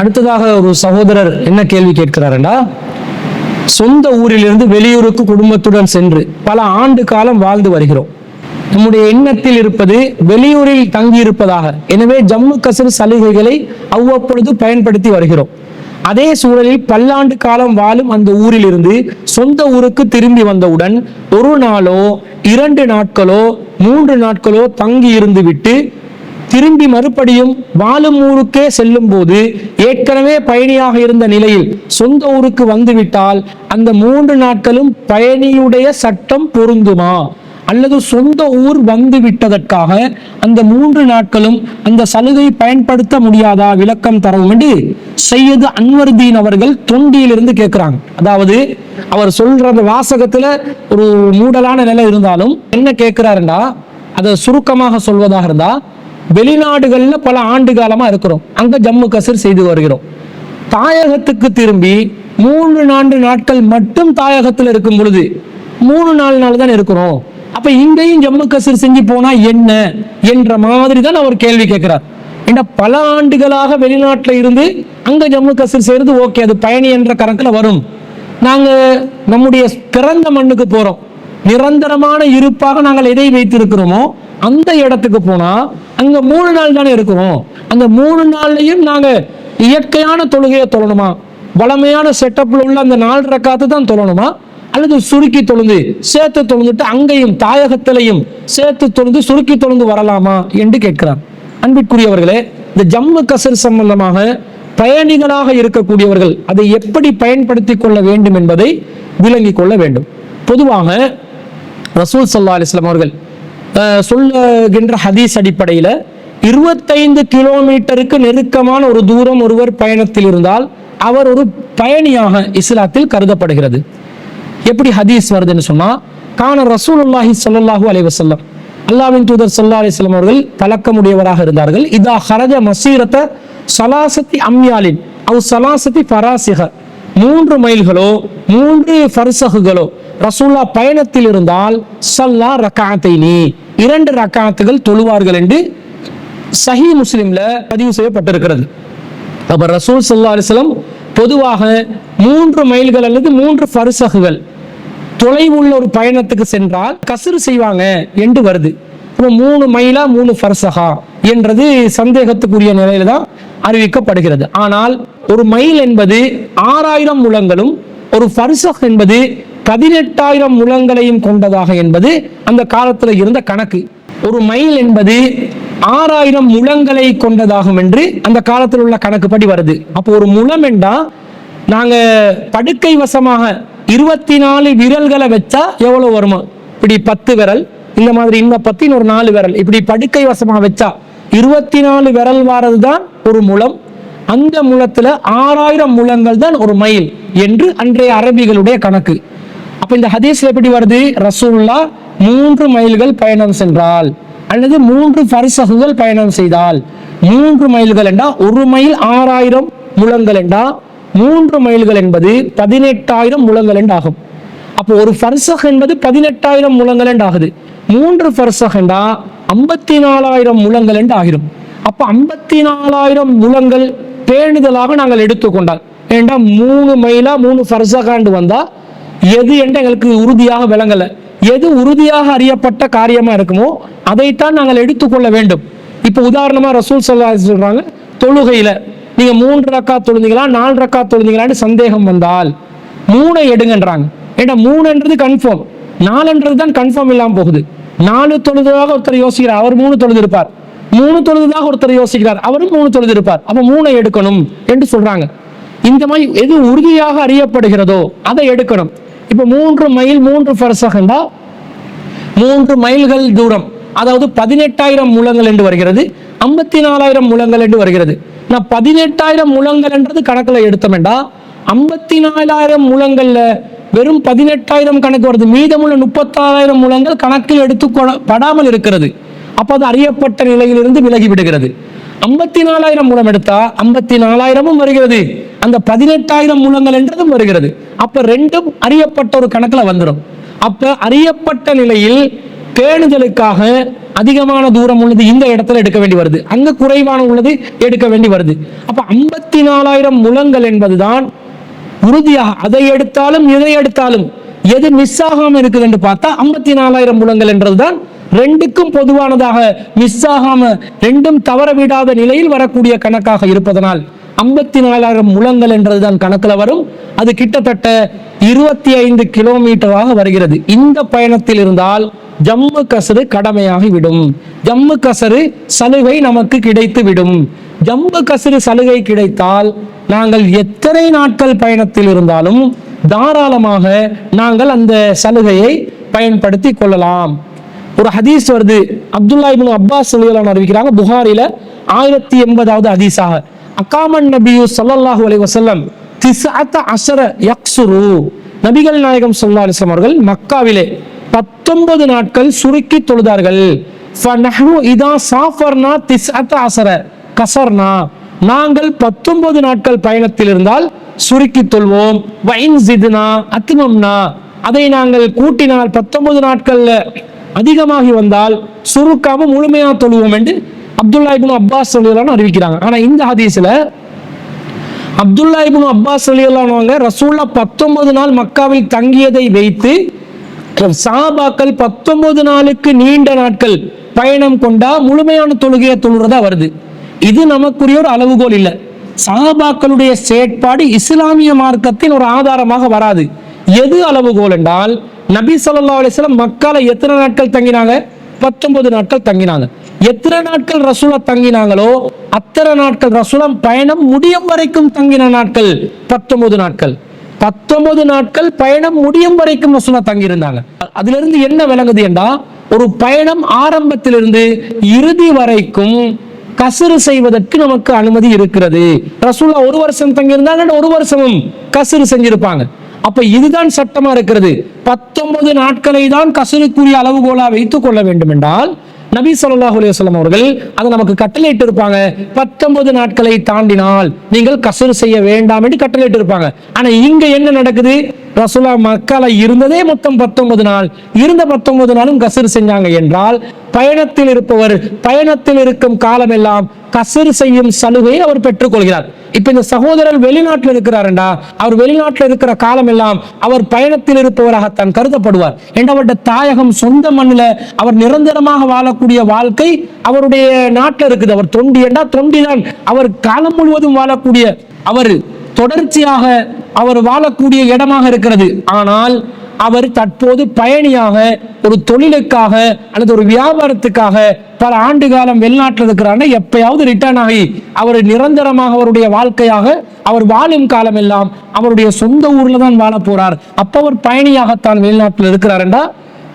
அடுத்ததாக ஒரு சகோதரர் என்ன கேள்வி கேட்கிறாருண்டா? சொந்த ஊரிலிருந்து வெளியூருக்கு குடும்பத்துடன் சென்று பல ஆண்டு காலம் வாழ்ந்து வருகிறோம். நம்முடைய எண்ணத்தில் இருப்பது வெளியூரில் தங்கி இருப்பதாக எனவே ஜம்மு கசர் சலுகைகளை அவ்வப்பொழுது பயன்படுத்தி வருகிறோம். அதே சூழலில் பல்லாண்டு காலம் வாழும் அந்த ஊரிலிருந்து சொந்த ஊருக்கு திரும்பி வந்தவுடன் ஒரு நாளோ இரண்டு நாட்களோ மூன்று நாட்களோ தங்கி இருந்து விட்டு திரும்பி மறுபடியும் வாழும் ஊருக்கே செல்லும் போது ஏற்கனவே பயணியாக இருந்த நிலையில் சொந்த ஊருக்கு வந்துவிட்டால் அந்த மூன்று நாட்களும் பயணியுடைய சட்டம் பொருந்துமா? அல்லது சொந்த ஊர் வந்து விட்டதற்காக அந்த மூன்று நாட்களும் அந்த சலுகை பயன்படுத்த முடியாதா? விளக்கம் தரவும் என்று செய்யது அன்வர்தீன் அவர்கள் தொண்டியிலிருந்து கேட்கிறாங்க. அதாவது அவர் சொல்ற அந்த வாசகத்துல ஒரு மூடலான நிலை இருந்தாலும் என்ன கேட்கிறாருண்டா? அதை சுருக்கமாக சொல்வதாக இருந்தா வெளிநாடுகளில் பல ஆண்டு காலமாக இருக்கிறோம். அங்கே ஜம்மு கசர் செய்து வருகிறோம். தாயகத்துக்கு திரும்பி மூன்று நான்கு நாட்கள் மட்டும் தாயகத்தில் இருக்கும் பொழுது மூணு நாலு நாள் தான் இருக்கிறோம். அப்ப இங்கேயும் ஜம்மு கசர் செஞ்சு போனா என்ன என்ற மாதிரி தான் அவர் கேள்வி கேட்கிறார். ஏன்னா பல ஆண்டுகளாக வெளிநாட்டில் இருந்து அங்க ஜம்மு கசர் செய்யறது ஓகே அது பயணி என்ற கணக்கில் வரும். நாங்க நம்முடைய பிறந்த மண்ணுக்கு போறோம். நிரந்தரமான இருப்பாக நாங்கள் எதை வைத்திருக்கிறோமோ அந்த இடத்துக்கு போனா அங்க மூணு நாள் தானே இருக்கிறோம். அந்த மூணு நாள்லையும் நாங்க இயற்கையான தொழுகையை தொழணுமா? வளமையான செட்டப்பில் உள்ள அந்த நாலு ரக்காத்து தான் தொழணுமா? அல்லது சுருக்கி தொழுந்து சேர்த்து தொழுந்துட்டு அங்கேயும் தாயகத்திலையும் சேர்த்து தொழுந்து சுருக்கி தொழுந்து வரலாமா என்று கேட்கிறார். அன்பிற்குரியவர்களே இந்த ஜம்மு கசர் சம்பந்தமாக பயணிகளாக இருக்கக்கூடியவர்கள் அதை எப்படி பயன்படுத்தி கொள்ள வேண்டும் என்பதை விளங்கிக் கொள்ள வேண்டும். பொதுவாக ரசூல் சல்லா அலிஸ்லாம் அவர்கள் சொல்லுகின்ற ஹதீஸ் அடிப்படையில் இருபத்தைந்து கிலோமீட்டருக்கு நெருக்கமான ஒரு தூரம் ஒருவர் பயணத்தில் இருந்தால் அவர் ஒரு பயணியாக இஸ்லாத்தில் கருதப்படுகிறது. எப்படி ஹதீஸ் வருதுன்னு சொன்னால் கான ரசூலுல்லாஹி ஸல்லல்லாஹு அலைவசல்லம் அல்லாவின் தூதர் ஸல்லல்லாஹு அலிஸ்லாம் அவர்கள் பழக்கமுடையவராக இருந்தார்கள். இதா ஹரஜ மசீரத்தை சலாசத்தி அம்யாலின் அவ் சலாசத்தி ஃபராசிக மூன்று மைல்களோ மூன்று ஃபர்சகுகளோ ரசூல்லா பயணத்தில் இருந்தால் சல்லா ரக்காத்தைனி இரண்டு ரக்காத்துகள் தொழுவார்கள் என்று சஹி முஸ்லிம்ல பதிவு செய்யப்பட்டிருக்கிறது. அப்ப ரசூல் சல்லா அலிஸ்லம் பொதுவாக மூன்று மைல்கள் அல்லது மூன்று ஃபர்சகுகள் தொலைவுள்ள ஒரு பயணத்துக்கு சென்றால் கசுறு செய்வாங்க என்று வருது. இப்போ மூணு மைலா மூணு ஃபர்சகா என்றது சந்தேகத்துக்குரிய நிலையில தான் அறிவிக்கப்படுகிறது. ஆனால் ஒரு மைல் என்பது ஆறாயிரம் முழங்களும் ஒரு ஃபர்சக் என்பது பதினெட்டாயிரம் முழங்களையும் கொண்டதாக என்பது அந்த காலத்தில் இருந்த கணக்கு. ஒரு மைல் என்பது ஆறாயிரம் முழங்களை கொண்டதாகும் என்று அந்த காலத்தில் உள்ள கணக்குப்படி வருது. அப்போ ஒரு முழம் என்றா நாங்க படுக்கை வசமாக இருபத்தி நாலு விரல்களை வச்சா எவ்வளவு வருமா? இப்படி பத்து விரல் இந்த மாதிரி இன்னும் பத்து ஒரு நாலு விரல். இப்படி படுக்கை வசமாக வச்சா இருபத்தி நாலு விரல் வாரது தான் ஒரு முழம். அந்த முழத்தில் ஆறாயிரம் முழங்கள் தான் ஒரு மைல் என்று அன்றைய அரபிகளுடைய கணக்கு. அப்போ இந்த ஹதீஸ்ல எப்படி வருது? ரசூல்லா மூன்று மைல்கள் பயணம் சென்றால் அல்லது மூன்று பரிசகுகள் பயணம் செய்தால் மூன்று மைல்கள் என்றால் ஒரு மைல் ஆறாயிரம் முழங்கள் என்றால் மூன்று மைல்கள் என்பது பதினெட்டாயிரம் முழங்கள் என்றாகும். அப்போ ஒரு ஃபர்சக் என்பது பதினெட்டாயிரம் முழங்கள் என்றாகுது. மூன்று ஃபர்சக் என்றால் ஐம்பத்தி நாலாயிரம் முழங்கள் என்று அப்போ ஐம்பத்தி நாலாயிரம் முழங்கள் பேணுதலாக நாங்கள் எடுத்துக்கொண்டால். ஏண்டா மூணு மைலா மூணு ஃபர்சகாண்டு வந்தால் எது என்று எங்களுக்கு உறுதியாக விளங்கலை. எது உறுதியாக அறியப்பட்ட காரியமாக இருக்குமோ அதைத்தான் நாங்கள் எடுத்துக்கொள்ள வேண்டும். இப்போ உதாரணமாக ரசூல் சொல்லா சொல்கிறாங்க தொழுகையில் நீங்கள் மூன்று ரக்கா தொழுந்தீங்களா நாலு ரக்கா தொழுந்தீங்களான்னு சந்தேகம் வந்தால் மூணை எடுங்கன்றாங்க. ஏன்னா மூணுன்றது கன்ஃபார்ம் நாலுன்றது தான் கன்ஃபார்ம் இல்லாமல் போகுது. நாலு தொழுதாக ஒருத்தர் யோசிக்கிறார் அவர் மூணு தொழுது இருப்பார் மூணு தொழுதுதான் ஒருத்தர் யோசிக்கிறார். அவரும் மூணு தொழுது இருப்பார் அப்ப மூணை எடுக்கணும் என்று சொல்றாங்க. இந்த மாதிரி எது உறுதியாக அறியப்படுகிறதோ அதை எடுக்கணும். இப்ப மூன்று மைல் மூன்று ஃபர்சகண்டா மூன்று மைல்கள் தூரம். அதாவது பதினெட்டாயிரம் முழங்கள் என்று வருகிறது. ஐம்பத்தி நாலாயிரம் முழங்கள் என்று வருகிறது. நான் பதினெட்டாயிரம் முழங்கள் என்றது கணக்கில் எடுத்தோம்டா ஐம்பத்தி நாலாயிரம் முழங்கள்ல வெறும் பதினெட்டாயிரம் கணக்கு வருது. மீதமுள்ள முப்பத்தாறாயிரம் முழங்கள் கணக்கில் எடுத்து படாமல் இருக்கிறது. அப்போ அது அறியப்பட்ட நிலையிலிருந்து விலகி விடுகிறது. ஐம்பத்தி நாலாயிரம் மூலம் எடுத்தா ஐம்பத்தி நாலாயிரமும் வருகிறது. அந்த பதினெட்டாயிரம் முழங்கள் என்றதும் வருகிறது. அப்ப ரெண்டும் அறியப்பட்ட ஒரு கணக்குல வந்துடும் அப்ப அறியப்பட்ட நிலையில் பேணுதலுக்காக அதிகமான தூரம் உள்ளது இந்த இடத்துல எடுக்க வேண்டி வருது. அங்க குறைவான உள்ளது எடுக்க வேண்டி வருது. அப்ப ஐம்பத்தி நாலாயிரம் முழங்கள் என்பதுதான் உறுதியாக அதை எடுத்தாலும் இதை எடுத்தாலும் எது மிஸ் ஆகாம இருக்குது என்று பார்த்தா ஐம்பத்தி நாலாயிரம் முழங்கள் என்றதுதான் ரெண்டுக்கும் பொதுவானதாக மிஸ் ஆகாம ரெண்டும் தவற விடாத நிலையில் வரக்கூடிய கணக்காக இருப்பதனால் ஐம்பத்தி நாலாயிரம் முழங்கள் என்றதுதான் கணக்கில் வரும். அது கிட்டத்தட்ட இருபத்தி ஐந்து கிலோமீட்டராக வருகிறது. இந்த பயணத்தில் இருந்தால் ஜம்மு கசரு கடமையாகி விடும். ஜம்மு கசரு சலுகை நமக்கு கிடைத்து விடும். ஜம்மு கசரு சலுகை கிடைத்தால் நாங்கள் எத்தனை நாட்கள் பயணத்தில் இருந்தாலும் தாராளமாக நாங்கள் அந்த சலுகையை பயன்படுத்தி கொள்ளலாம். ஒரு ஹதீஸ் வருது. அப்துல்லா இபின் அப்பாஸ் ரலியல்லாஹு அறிவிக்கிறாங்க புகாரில ஆயிரத்தி எண்பதாவது ஹதீஸாக. அகாமன் நபியு ஸல்லல்லாஹு அலி வசல்லம் திஸ்அத்த அஷர யக்ஸுரு. நபிகள் நாயகம் ஸல்லல்லாஹு அலிஸ்லாம் அவர்கள் மக்காவிலே பத்தொன்பது நாட்கள் சுருக்கி தொழுதார்கள். ஃபநஹ்னு சாஃபர்னா திஸ்அத்த அசர கசர்னா நாங்கள் பத்தொன்பது நாட்கள் பயணத்தில் இருந்தால் சுருக்கி தொல்வோம் வைன் ஜிதுனா அத்திமம்னா அதை நாங்கள் கூட்டினால் பத்தொன்பது நாட்கள்ல அதிகமாகி வந்தால் சுருக்காம முழுமையா தொழுவோம் என்று அப்துல்லா இப்னு அப்பாஸ் சொல்லியெல்லாம் அறிவிக்கிறாங்க. ஆனா இந்த ஹதீஸ்ல அப்துல்லா இப்னு அப்பாஸ் சொல்லியெல்லாம் ரசூல்லா பத்தொன்பது நாள் மக்காவில் தங்கியதை வைத்து சாபாக்கள் பத்தொன்பது நாளுக்கு நீண்ட நாட்கள் பயணம் கொண்டா முழுமையான தொழுகையை தொழுறதா வருது. இது நமக்குரிய ஒரு அளவுகோல் இல்லை. சஹாபாக்களுடைய செயற்பாடு இஸ்லாமிய மார்க்கத்தின் ஒரு ஆதாரமாக வராது. எது அளவுகோல் என்றால் நபி சொல்லா அலிஸ்லாம் மக்கால எத்தனை நாட்கள் தங்கினாங்க? பத்தொன்பது நாட்கள் தங்கினாங்க. எத்தனை நாட்கள் ரசூலா தங்கினாங்களோ அத்தனை நாட்கள் ரசூலம் பயணம் முடியும் வரைக்கும் தங்கின நாட்கள் பத்தொன்பது நாட்கள். பத்தொன்பது நாட்கள் பயணம் முடியும் வரைக்கும் ரசூலா தங்கியிருந்தாங்க. அதுல இருந்து என்ன விளங்குது என்றா ஒரு பயணம் ஆரம்பத்திலிருந்து இறுதி வரைக்கும் கசுறு செய்வதற்கு நமக்கு அனுமதி இருக்கிறது. ரசூல்லா ஒரு வருஷம் தங்கியிருந்தாங்க ஒரு வருஷமும் கசுறு செஞ்சிருப்பாங்க. அப்ப இதுதான் சட்டமா இருக்கிறது. பத்தொன்பது நாட்களை தான் கசுருக்குரிய அளவுகோலா வைத்துக் கொள்ள வேண்டும் என்றால் நபி சொல்லாஹ் அலைஹி அவர்கள் அதை நமக்கு கட்டளையிட்டு இருப்பாங்க. பத்தொன்பது நாட்களை தாண்டினால் நீங்கள் கசுறு செய்ய வேண்டாம் என்று கட்டளையிட்டு இருப்பாங்க. ஆனா இங்க என்ன நடக்குது? ரசுலா மக்களை இருந்ததே மொத்தம் பத்தொன்பது நாள். இருந்த பத்தொன்பது நாளும் கசுறு செஞ்சாங்க என்றால் பயணத்தில் இருப்பவர் பயணத்தில் இருக்கும் காலமெல்லாம் கசுறு செய்யும் சலுகையை அவர் பெற்றுக்கொள்கிறார். இப்ப இந்த சகோதரர் வெளிநாட்டில் இருக்கிறாருண்டா அவர் வெளிநாட்டில் இருக்கிற காலம் எல்லாம் அவர் பயணத்தில் இருப்பவராகத்தான் கருதப்படுவார். என்ற தாயகம் சொந்த மண்ணில் அவர் நிரந்தரமாக வாழக்கூடிய வாழ்க்கை அவருடைய நாட்டில் இருக்குது. அவர் தொண்டி என்றா தொண்டிதான். அவர் காலம் முழுவதும் வாழக்கூடிய அவர் தொடர்ச்சியாக அவர் வாழக்கூடிய இடமாக இருக்கிறது. ஆனால் அவர் தற்போது பயணியாக ஒரு தொழிலுக்காக அல்லது ஒரு வியாபாரத்துக்காக பல ஆண்டு காலம் வெளிநாட்டில் இருக்கிறாங்க எப்பயாவது ரிட்டர்ன் ஆகி அவர் நிரந்தரமாக அவருடைய வாழ்க்கையாக அவர் வாழும் காலம் எல்லாம் அவருடைய சொந்த ஊர்ல தான் வாழ போறார். அப்ப அவர் பயணியாகத்தான் வெளிநாட்டில் இருக்கிறாருண்டா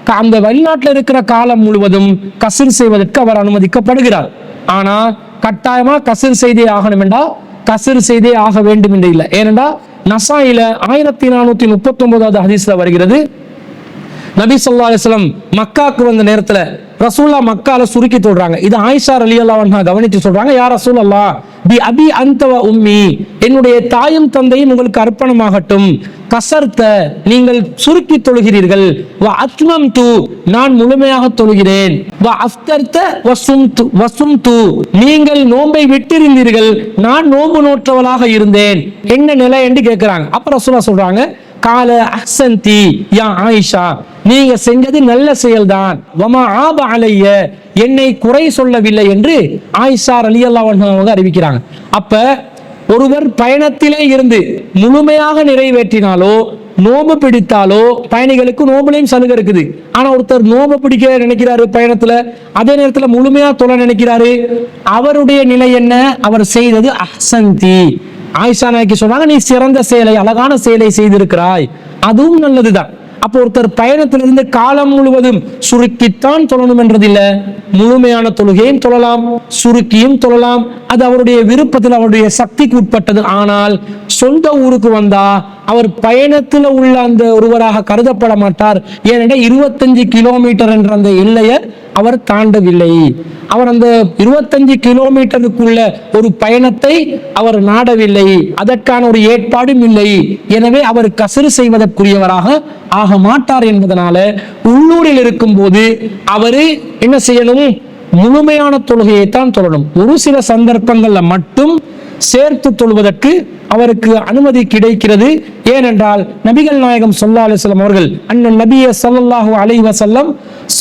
க- அந்த வெளிநாட்டில் இருக்கிற காலம் முழுவதும் கசிர் செய்வதற்கு அவர் அனுமதிக்கப்படுகிறார். ஆனா கட்டாயமா கசிர் செய்தே ஆகணும் என்றா கசிர் செய்தே ஆக வேண்டும் என்று இல்லை. ஏனென்றா நசாயில ஆயிரத்தி நானூத்தி முப்பத்தி ஒன்பதாவது ஹதீஸ்ல வருகிறது நபி சொல்லா அலிஸ்லாம் வஸல்லம் மக்காக்கு வந்த நேரத்துல ரசூல்லா மக்கால சுருக்கி சொல்றாங்க இது ஆயிஷா அலி அல்லா கவனித்து சொல்றாங்க யார் ரசூல் அல்லா பி அபி அந்தவ உம்மி என்னுடைய தாயும் தந்தையும் உங்களுக்கு அர்ப்பணமாகட்டும். கசர்த்த நீங்கள் சுருக்கி தொழுகிறீர்கள். வ அத்மம் தூ நான் முழுமையாக தொழுகிறேன். வ அஃப்தர்த்த வசும் து வசும் தூ நீங்கள் நோன்பை விட்டிருந்தீர்கள். நான் நோன்பு நோற்றவளாக இருந்தேன். என்ன நிலை என்று கேட்கிறாங்க அப்புறம் ரசூலா சொல்றாங்க கால அஹ்சந்தி யா ஆயிஷா நீங்க செஞ்சது நல்ல செயல்தான். வமா ஆப அலைய என்னை குறை சொல்லவில்லை என்று ஆயிஷா அலி அவங்க அறிவிக்கிறாங்க. அப்ப ஒருவர் பயணத்திலே இருந்து முழுமையாக நிறைவேற்றினாலோ நோம்பு பிடித்தாலோ பயணிகளுக்கு நோம்புலையும் சலுகை இருக்குது. ஆனா ஒருத்தர் நோம்பு பிடிக்க நினைக்கிறாரு பயணத்துல அதே நேரத்துல முழுமையா தொலை நினைக்கிறாரு அவருடைய நிலை என்ன? அவர் செய்தது அசந்தி ஆயிஷா நாய்க்கு சொன்னாங்க நீ சிறந்த செயலை அழகான செயலை செய்திருக்கிறாய். அதுவும் நல்லதுதான். அப்போ ஒருத்தர் பயணத்திலிருந்து காலம் முழுவதும் சுருக்கித்தான் தொழணும் என்றதில்லை. முழுமையான தொழுகையும் தொழலாம் சுருக்கியும் தொழலாம். அது அவருடைய விருப்பத்தில் அவருடைய சக்திக்கு உட்பட்டது. ஆனால் சொந்த ஊருக்கு வந்தா அவர் பயணத்தில் உள்ள அந்த ஒருவராக கருதப்பட மாட்டார். ஏனென்றால் இருபத்தஞ்சு கிலோமீட்டர் என்ற அந்த எல்லையை அவர் தாண்டவில்லை. அவர் அந்த இருபத்தஞ்சு கிலோமீட்டருக்குள்ள ஒரு பயணத்தை அவர் நாடவில்லை. அதற்கான ஒரு ஏற்பாடும் இல்லை. எனவே அவர் கசறு செய்வதற்குரியவராக ஆக மாட்டார் என்பதனால உள்ளூரில் இருக்கும்போது அவரு என்ன செய்யணும்? முழுமையான தொழுகையை தான் தொழணும் ஒரு சில சந்தர்ப்பங்கள்ல மட்டும் சேர்த்து தொழுவதற்கு அவருக்கு அனுமதி கிடைக்கிறது. ஏனென்றால் நபிகள் நாயகம் சொல்லா அலிஸ்லாம் அவர்கள் அண்ணன் நபிய சல்லாஹு அலைஹி வசல்லம்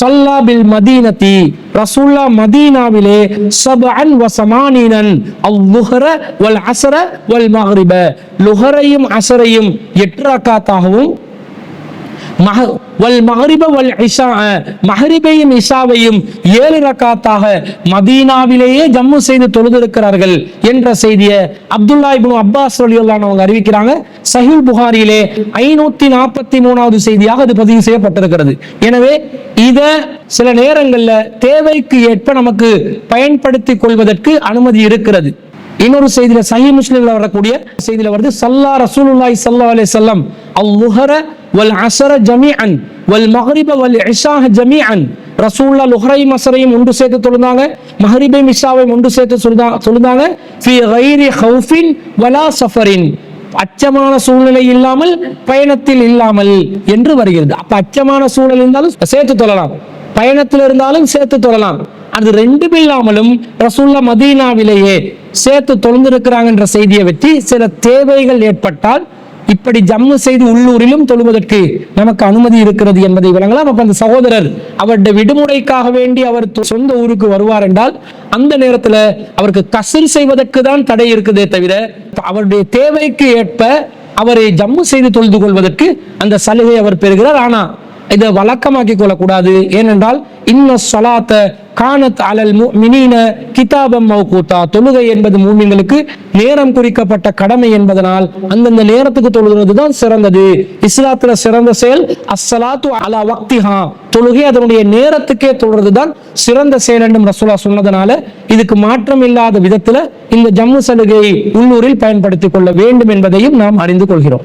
சொல்லா பில் மதீனத்தி ரசூல்லா மதீனாவிலே சப அன் சமானீனன் அல்-லுஹ்ர வல் அசர வல் மக்ரிப லுஹரையும் அசரையும் எட்டு ரக்காத்தாகவும் வல் மஹரிப வல் இஷா மஹரிபையும் இஷாவையும் ஏழு ரக்காத்தாக மதீனாவிலேயே ஜம்மு செய்து தொழுதிருக்கிறார்கள் என்ற செய்தியை அப்துல்லா இப்னு அப்பாஸ் ரலியல்லாஹு அவங்க அறிவிக்கிறாங்க. சஹீல் புகாரியிலே ஐநூத்தி நாற்பத்தி மூணாவது செய்தியாக அது பதிவு செய்யப்பட்டிருக்கிறது. எனவே இத சில நேரங்கள்ல தேவைக்கு ஏற்ப நமக்கு பயன்படுத்திக் கொள்வதற்கு அனுமதி இருக்கிறது. இன்னொரு செய்தியில சஹி முஸ்லிம்ல வரக்கூடிய செய்தியில வருது. சல்லா ரசூலுல்லாய் சல்லா அலே செல்லம் அல்-லுஹர வல் அசர ஜமீஅன் வல் மஹரிப வல் இஷாஹ ஜமீஅன் ரசூல்லா லுஹரையும் அசரையும் ஒன்று சேர்த்து தொழுதாங்க மஹரிபையும் இஷாவையும் ஒன்று சேர்த்து தொழுதா- தொழுதாங்க ஃபி கைரி ஹவுஃபின் வலா சஃபரின் அச்சமான சூழ்நிலை இல்லாமல் பயணத்தில் இல்லாமல் என்று வருகிறது அப்ப அச்சமான சூழல் இருந்தாலும் சேர்த்து தொழலாம் பயணத்தில் இருந்தாலும் சேர்த்து தொழலாம் அது ரெண்டும் இல்லாமலும் ரசூல்லா மதீனாவிலேயே சேர்த்து தொழுந்திருக்கிறாங்க என்ற செய்தியை வச்சு சில தேவைகள் ஏற்பட்டால் இப்படி ஜம்மு செய்து உள்ளூரிலும் தொழுவதற்கு நமக்கு அனுமதி இருக்கிறது என்பதை விளங்கலாம். அப்ப அந்த சகோதரர் அவருடைய விடுமுறைக்காக வேண்டி அவர் சொந்த ஊருக்கு வருவார் என்றால் அந்த நேரத்துல அவருக்கு கசில் செய்வதற்கு தான் தடை இருக்குதே தவிர அவருடைய தேவைக்கு ஏற்ப அவரை ஜம்மு செய்து தொழுது கொள்வதற்கு அந்த சலுகை அவர் பெறுகிறார். ஆனா இதை வழக்கமாக்கி கொள்ளக்கூடாது. ஏனென்றால் இன்ன சலாத்த கானத் அலல் மினின கிதாபம் மௌகூத்தா. தொழுகை என்பது மூமிங்களுக்கு நேரம் குறிக்கப்பட்ட கடமை என்பதனால் அந்தந்த நேரத்துக்கு தொழுகிறது தான் சிறந்தது. இஸ்லாத்துல சிறந்த செயல் அஸ்ஸலாத்து அலா வக்திஹா. தொழுகை அதனுடைய நேரத்துக்கே தொழுறது தான் சிறந்த செயல் என்றும் ரசூலா சொன்னதனால இதுக்கு மாற்றம் இல்லாத விதத்துல இந்த ஜம்மு சலுகையை உள்ளூரில் பயன்படுத்திக் கொள்ள வேண்டும் என்பதையும் நாம் அறிந்து கொள்கிறோம்.